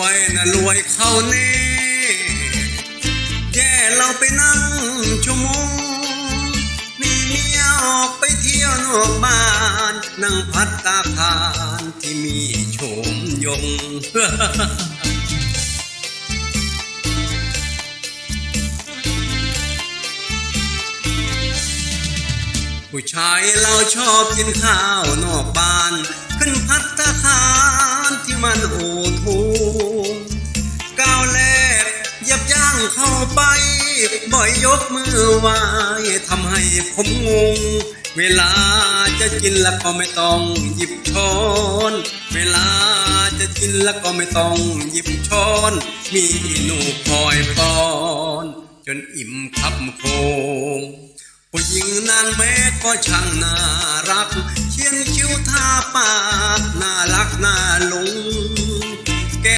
วยนะรวยเข้าแน่แย่เราไปนั่งชั่วโมงมีเมียออกไปเที่ยวนอกบ้าน นั่งพัดตาคารที่มีโฉมยงผู้ชายเราชอบกินข้าวนอก เข้าไป บ่อยยกมือไหว้ทำให้ผมงง เวลาจะกินแล้วก็ไม่ต้องหยิบช้อน เวลาจะกินแล้วก็ไม่ต้องหยิบช้อน มีหนูคอยป้อน จนอิ่มคับโคงผู้หญิงนางแม่ก็ช่างน่ารัก